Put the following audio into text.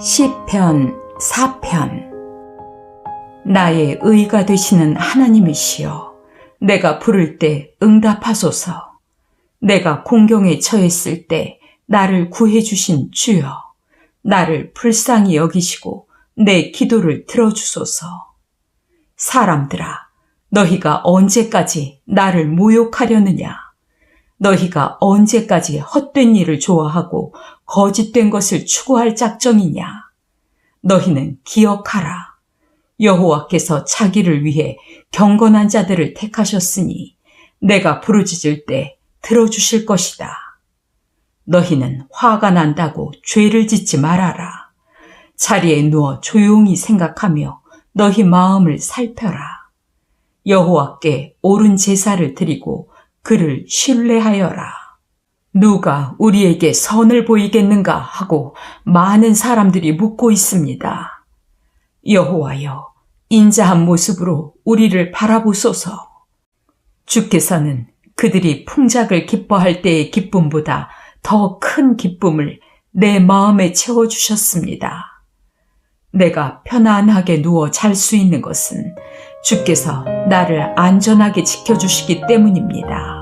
시편 4편. 나의 의가 되시는 하나님이시여 내가 부를 때 응답하소서. 내가 공경에 처했을 때 나를 구해 주신 주여 나를 불쌍히 여기시고 내 기도를 들어주소서. 사람들아 너희가 언제까지 나를 모욕하려느냐 너희가 언제까지 헛된 일을 좋아하고 거짓된 것을 추구할 작정이냐? 너희는 기억하라. 여호와께서 자기를 위해 경건한 자들을 택하셨으니 내가 부르짖을 때 들어주실 것이다. 너희는 화가 난다고 죄를 짓지 말아라. 자리에 누워 조용히 생각하며 너희 마음을 살펴라. 여호와께 옳은 제사를 드리고 그를 신뢰하여라. 누가 우리에게 선을 보이겠는가 하고 많은 사람들이 묻고 있습니다. 여호와여, 인자한 모습으로 우리를 바라보소서. 주께서는 그들이 풍작을 기뻐할 때의 기쁨보다 더 큰 기쁨을 내 마음에 채워주셨습니다. 내가 편안하게 누워 잘 수 있는 것은 주께서 나를 안전하게 지켜주시기 때문입니다.